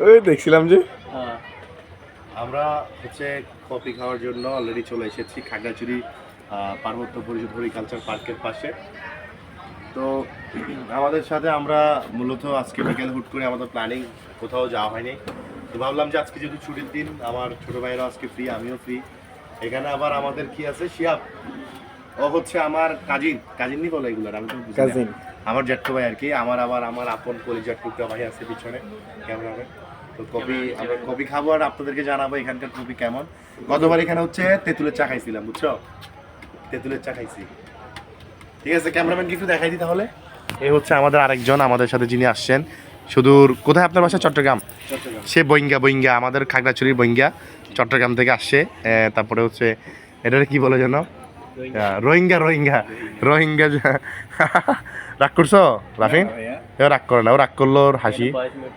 ওই দেখছিলাম যে। হ্যাঁ। আমরা হচ্ছে কফি খাওয়ার জন্য অলরেডি চলে এসেছি খাগড়াছড়ি পার্বত্য পরিষদ হরিকালচার পার্কের পাশে। তো আমাদের সাথে আমরা মূলত আজকে বিকেল হুট করে আমাদের প্ল্যানিং কোথাও যাওয়া হয়নি। তো ভাবলাম যে আজকে যেহেতু ছুটির দিন আমার ছোট ভাইয়েরা আজকে ফ্রি আমিও ফ্রি এখানে আবার আমাদের কি আছে? শিয়াব। ও হচ্ছে আমার কাজিন কাজিনই বলে এগুলোর? আমি তো কাজিন আমার জ্যাঠু ভাই আর কি আমার আবার আমার আপন কলিজার টুকরা ভাই আছে পিছনে ক্যামেরাম্যান। তো কফি আমরা কফি খাব আর আপনাদেরকে জানাব এখানকার কফি কেমন। গতবার এখানে হচ্ছে তেঁতুলের চা খাইছিলাম বুঝছ? তেঁতুলের চা খাইছি। ঠিক আছে ক্যামেরাম্যান কিছু দেখাই দিই তাহলে। এই হচ্ছে আমাদের আরেকজন আমাদের সাথে যিনি আসছেন সুদূর কোথায় আপনার বাসা? চট্টগ্রাম। সে বইঙ্গা বইঙ্গা আমাদের খাগড়াছড়ির বইঙ্গা চট্টগ্রাম থেকে আসছে। তারপরে হচ্ছে এটার কি বলে যেন? রোহিঙ্গা রোহিঙ্গা রোহিঙ্গা যে- রাগ করছ রাফিন রাগ করে না ও রাগ করল হাসি